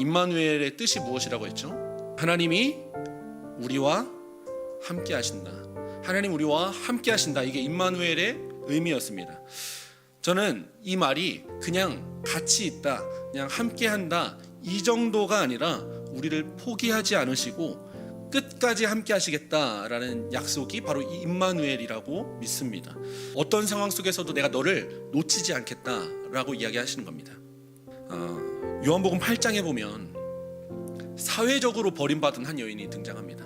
임마누엘의 뜻이 무엇이라고 했죠? 하나님이 우리와 함께 하신다. 하나님 우리와 함께 하신다. 이게 임마누엘의 의미였습니다. 저는 이 말이 그냥 같이 있다, 그냥 함께 한다 이 정도가 아니라 우리를 포기하지 않으시고 끝까지 함께 하시겠다라는 약속이 바로 이 임마누엘이라고 믿습니다. 어떤 상황 속에서도 내가 너를 놓치지 않겠다라고 이야기하시는 겁니다. 어, 요한복음 8장에 보면 사회적으로 버림받은 한 여인이 등장합니다.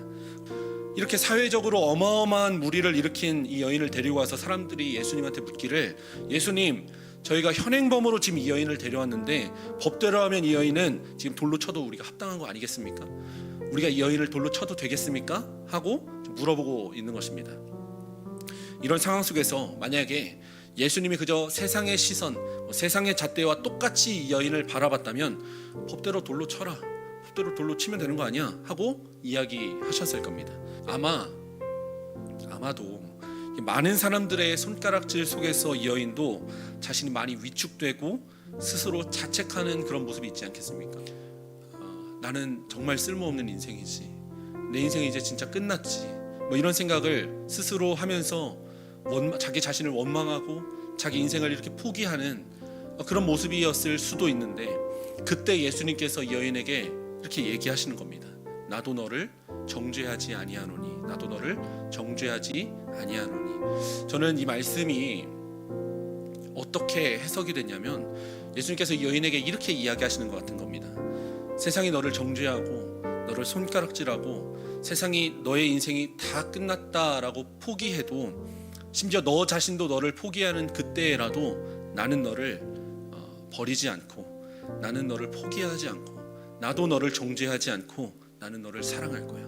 이렇게 사회적으로 어마어마한 무리를 일으킨 이 여인을 데리고 와서 사람들이 예수님한테 묻기를 예수님 저희가 현행범으로 지금 이 여인을 데려왔는데 법대로 하면 이 여인은 지금 돌로 쳐도 우리가 합당한 거 아니겠습니까? 우리가 이 여인을 돌로 쳐도 되겠습니까? 하고 물어보고 있는 것입니다. 이런 상황 속에서 만약에 예수님이 그저 세상의 시선, 뭐 세상의 잣대와 똑같이 이 여인을 바라봤다면 법대로 돌로 쳐라. 법대로 돌로 치면 되는 거 아니야? 하고 이야기하셨을 겁니다. 아마 아마도 많은 사람들의 손가락질 속에서 이 여인도 자신이 많이 위축되고 스스로 자책하는 그런 모습이 있지 않겠습니까? 어, 나는 정말 쓸모없는 인생이지. 내 인생이 이제 진짜 끝났지. 뭐 이런 생각을 스스로 하면서 원마, 자기 자신을 원망하고 자기 인생을 이렇게 포기하는 그런 모습이었을 수도 있는데 그때 예수님께서 이 여인에게 이렇게 얘기하시는 겁니다. 나도 너를 정죄하지 아니하노니 나도 너를 정죄하지 아니하노니 저는 이 말씀이 어떻게 해석이 됐냐면 예수님께서 이 여인에게 이렇게 이야기하시는 것 같은 겁니다. 세상이 너를 정죄하고 너를 손가락질하고 세상이 너의 인생이 다 끝났다라고 포기해도 심지어 너 자신도 너를 포기하는 그때라도 나는 너를 어, 버리지 않고 나는 너를 포기하지 않고 나도 너를 정죄하지 않고 나는 너를 사랑할 거야.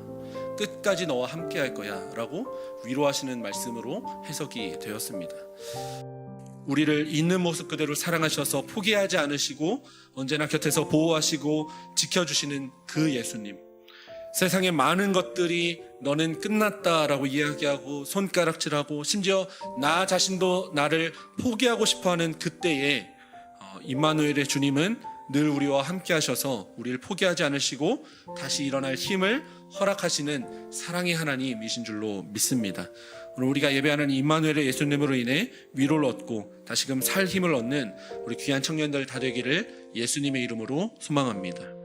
끝까지 너와 함께 할 거야. 라고 위로하시는 말씀으로 해석이 되었습니다. 우리를 있는 모습 그대로 사랑하셔서 포기하지 않으시고 언제나 곁에서 보호하시고 지켜주시는 그 예수님. 세상의 많은 것들이 너는 끝났다라고 이야기하고 손가락질하고 심지어 나 자신도 나를 포기하고 싶어하는 그때에 어, 임마누엘의 주님은 늘 우리와 함께 하셔서 우리를 포기하지 않으시고 다시 일어날 힘을 허락하시는 사랑의 하나님이신 줄로 믿습니다. 오늘 우리가 예배하는 임마누엘의 예수님으로 인해 위로를 얻고 다시금 살 힘을 얻는 우리 귀한 청년들 다 되기를 예수님의 이름으로 소망합니다.